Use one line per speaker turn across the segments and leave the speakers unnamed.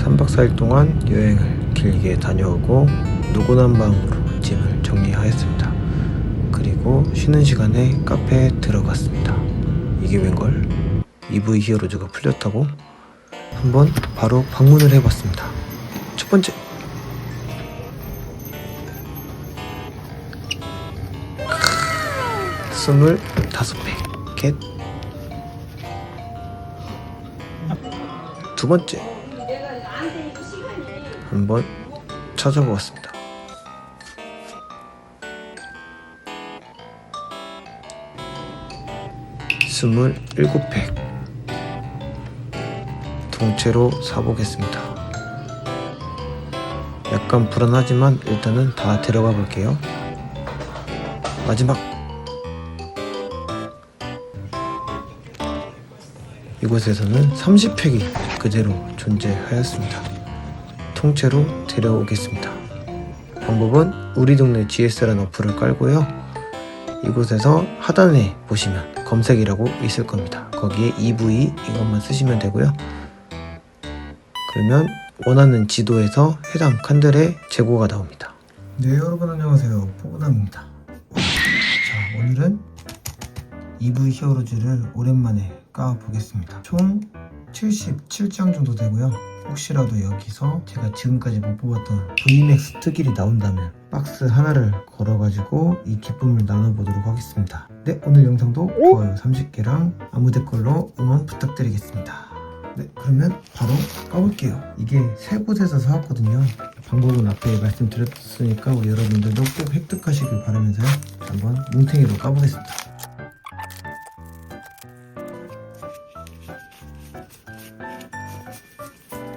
3박 4일 동안 여행을 길게 다녀오고 노고난방으로 짐을 정리하였습니다. 그리고 쉬는 시간에 카페에 들어갔습니다. 이게 웬걸? EV 히어로즈가 풀렸다고? 한번 바로 방문을 해봤습니다. 첫 번째. 스물 다섯 팩 겟. 두 번째. 한번 찾아보았습니다. 스물일곱 팩 통째로 사보겠습니다. 약간 불안하지만 일단은 다 데려가 볼게요. 마지막 이곳에서는 30팩이 그대로 존재하였습니다. 통째로 데려오겠습니다. 방법은 우리 동네 GS라는 어플을 깔고요. 이곳에서 하단에 보시면 검색이라고 있을 겁니다. 거기에 EV 이것만 쓰시면 되고요. 그러면 원하는 지도에서 해당 칸들의 재고가 나옵니다. 네 여러분 안녕하세요 포근함입니다. 자 오늘은 EV 히어로즈를 오랜만에 까보겠습니다. 총 77장 정도 되고요. 혹시라도 여기서 제가 지금까지 못 뽑았던 VMAX 특일이 나온다면 박스 하나를 걸어가지고 이 기쁨을 나눠보도록 하겠습니다. 네, 오늘 영상도 좋아요 30개랑 아무 댓글로 응원 부탁드리겠습니다. 네, 그러면 바로 까볼게요. 이게 세 곳에서 사왔거든요. 방법은 앞에 말씀드렸으니까 우리 여러분들도 꼭 획득하시길 바라면서요. 한번 뭉탱이로 까보겠습니다.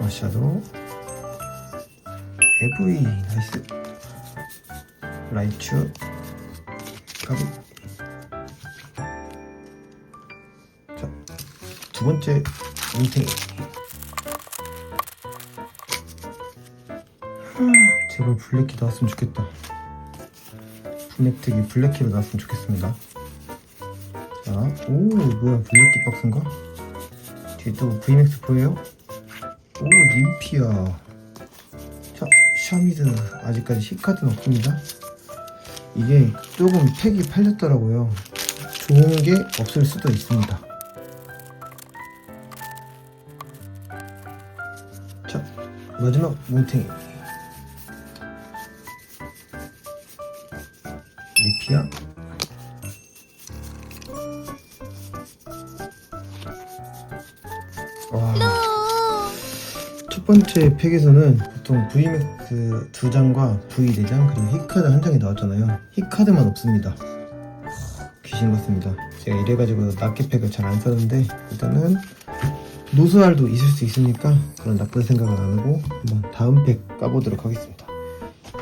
마샤도 AV 나이스. 라이츄. 가비. 자두 번째 뭉탱이 제발 블랙키 나왔으면 좋겠다. 블랙특이 블랙키로 나왔으면 좋겠습니다. 자 오 뭐야 블랙키 박스인가? 뒤에 또 VMAX 보여요? 오 님피아 자 샤미드 아직까지 C카드는 없습니다. 이게 조금 팩이 팔렸더라고요. 좋은 게 없을 수도 있습니다. 자 마지막 뭉탱이. 리피아 번째 팩에서는 보통 VMAX 두 장과 V 네장 그리고 히카드 한 장이 나왔잖아요. 히카드만 없습니다. 하, 귀신 같습니다. 제가 이래가지고 낱개 팩을 잘 안 썼는데 일단은 노스알도 있을 수 있으니까 그런 나쁜 생각은 안 하고 한번 다음 팩 까보도록 하겠습니다.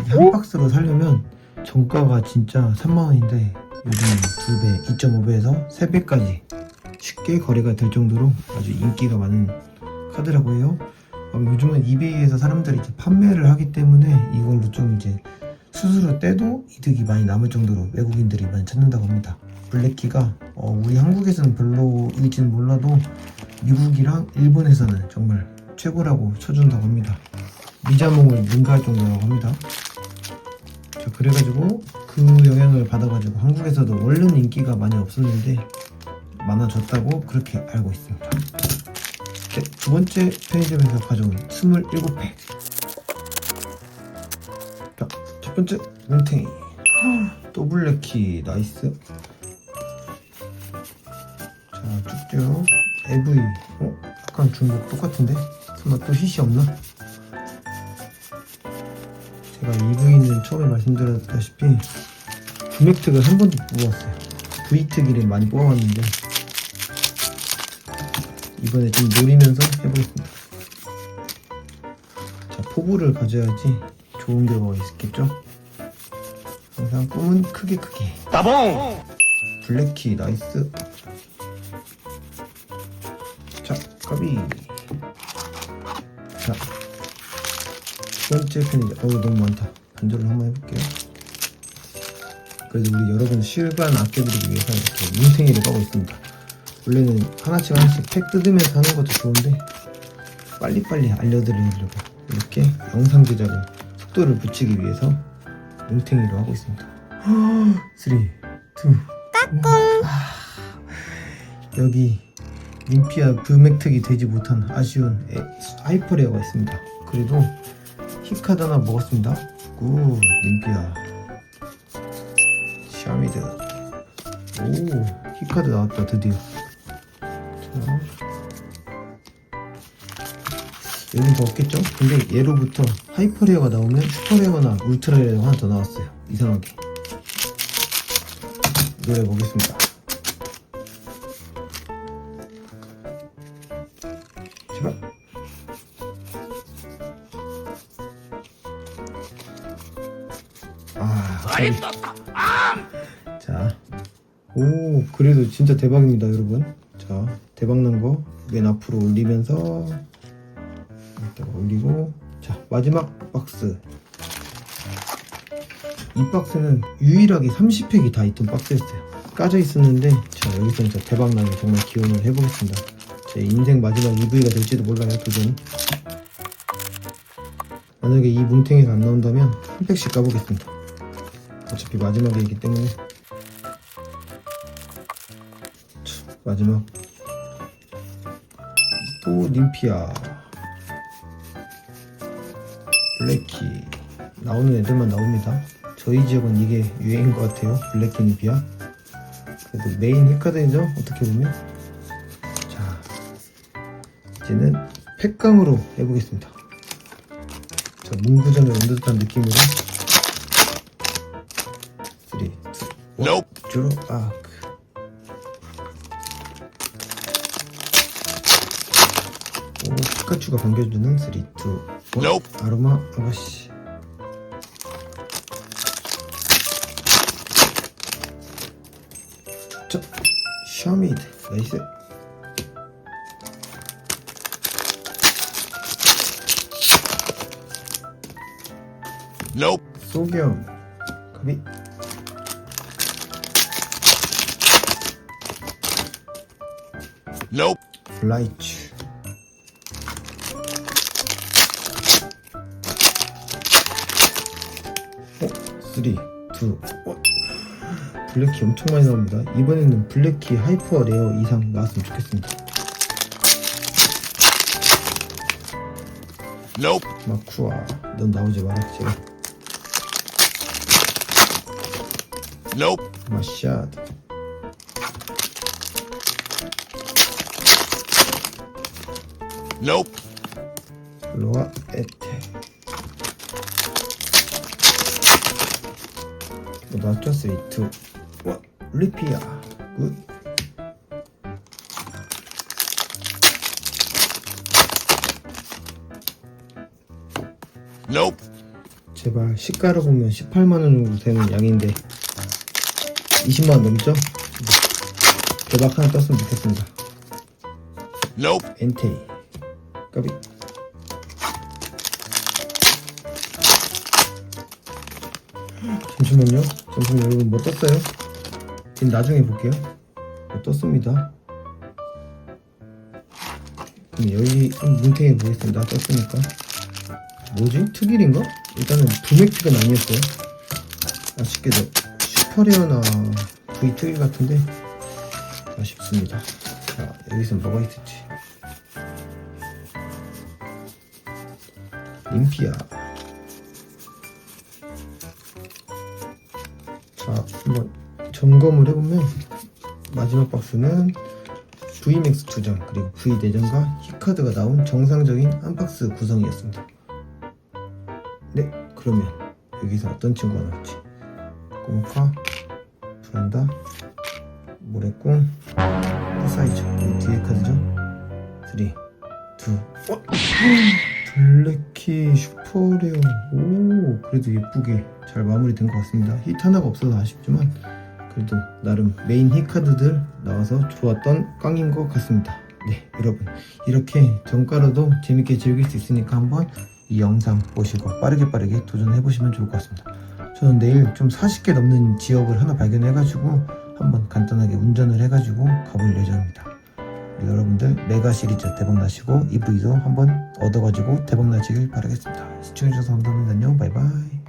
한 박스로 사려면 정가가 진짜 3만원인데 요즘 2배, 2.5배에서 3배까지 쉽게 거래가 될 정도로 아주 인기가 많은 카드라고 해요. 어, 요즘은 이베이에서 사람들이 이제 판매를 하기 때문에 이걸로 좀 이제 수수료 떼도 이득이 많이 남을 정도로 외국인들이 많이 찾는다고 합니다. 블랙키가 어, 우리 한국에서는 별로일지는 몰라도 미국이랑 일본에서는 정말 최고라고 쳐준다고 합니다. 미자몽을 능가할 정도라고 합니다. 자 그래가지고 그 영향을 받아가지고 한국에서도 원래는 인기가 많이 없었는데 많아졌다고 그렇게 알고 있습니다. 네, 두 번째 편의점에서 가져온 27팩. 자, 첫 번째 뭉탱이. 또 블랙키 나이스. 자, 쭉쭉. AV. 어? 약간 중국 똑같은데? 설마 또 휘시 없나? 제가 EV는 처음에 말씀드렸다시피 구맥특을 한 번도 못 뽑았어요. V특이를 많이 뽑아왔는데 이번에 좀 노리면서 해보겠습니다. 자, 포부를 가져야지 좋은 결과가 있겠죠? 항상 꿈은 크게 크게. 따봉! 블랙키 나이스. 자, 까비. 자, 두 번째 편이죠. 어우, 너무 많다. 반절을 한번 해볼게요. 그래도 우리 여러분 시간 아껴드리기 위해서 이렇게 뭉탱이를 까고 있습니다. 원래는 하나씩 하나씩 팩 뜯으면서 하는 것도 좋은데 빨리빨리 알려드리려고 이렇게 영상 제작을 속도를 붙이기 위해서 뭉탱이로 하고 있습니다. 3, 2, 1 여기 림피아 브맥특이 되지 못한 아쉬운 에- 하이퍼레어가 있습니다. 그래도 히카드 하나 먹었습니다. 굿 림피아. 샤미드. 오 히카드 나왔다 드디어. 자 여긴 더 없겠죠? 근데 얘로부터 하이퍼레어가 나오면 슈퍼레어나 울트라레어가 하나 더 나왔어요. 이상하게. 노래 보겠습니다. 제발. 아 자, 오 그래도 진짜 대박입니다 여러분. 자 대박난 거 맨 앞으로 올리면서 이따가 올리고. 자 마지막 박스. 이 박스는 유일하게 30팩이 다 있던 박스였어요. 까져 있었는데 자 여기서 진짜 대박나게 정말 기원을 해보겠습니다. 제 인생 마지막 EV가 될지도 몰라요 도전 만약에 이 뭉탱이가 안 나온다면 한 팩씩 까보겠습니다. 어차피 마지막이기 때문에. 자, 마지막 또 림피아. 블랙키. 나오는 애들만 나옵니다. 저희 지역은 이게 유행인 것 같아요. 블랙키 림피아. 그래도 메인 힐카드이죠 어떻게 보면. 자 이제는 팩강으로 해보겠습니다. 자 문구점에 온 듯한 느낌으로. 3, 2, 1
Nope.
주로 아 피카츄가 반겨주는 3, 2, 1
Nope.
아로마 아가씨. 자 샤미드. 나이스.
Nope.
소겸. 가비.
Nope.
블라이츠 3, 2, 1 블랙키 엄청 많이 나옵니다 이번에는 블랙키 하이퍼 레어 이상 나왔으면 좋겠습니다
Nope.
마쿠아 넌 나오지 마라 제가
Nope.
마샤드
Nope.
로아 에테 뭐 나왔죠? 3, 2, 1 리피아 굿
Nope.
제발 시가로 보면 18만원 정도 되는 양인데 20만원 넘죠? 네. 대박 하나 떴으면 좋겠습니다
Nope.
엔테이 까비 잠시만요 잠시만요. 여러분 뭐 떴어요? 지금 나중에 볼게요. 뭐 떴습니다. 그럼 여기 한번 문탱이 보겠습니다. 떴으니까. 뭐지? 특일인가? 일단은 브맥틱은 아니었어요. 아쉽게도 슈퍼레어나 V 특일 같은데 아쉽습니다. 자 여기서 뭐가 있을지. 림피아 한번 점검을 해보면 마지막 박스는 VMAX 2장 그리고 V 4장과 히카드가 나온 정상적인 한 박스 구성이었습니다. 네 그러면 여기서 어떤 친구가 나올지. 꼬모카 브란다 모래꽁 사이즈 뒤에 카드죠? 3 2 1 어? 블랙키 슈퍼레어 오 그래도 예쁘게 잘 마무리된 것 같습니다. 힛 하나가 없어서 아쉽지만 그래도 나름 메인 힛 카드들 나와서 좋았던 깡인 것 같습니다. 네 여러분. 이렇게 정가로도 재밌게 즐길 수 있으니까 한번 이 영상 보시고 빠르게 빠르게 도전해 보시면 좋을 것 같습니다. 저는 내일 좀 40개 넘는 지역을 하나 발견해 가지고 한번 간단하게 운전을 해 가지고 가볼 예정입니다. 여러분들 메가 시리즈 대박 나시고 EV도 한번 얻어가지고 대박 나시길 바라겠습니다. 시청해주셔서 감사합니다. 안녕. 바이바이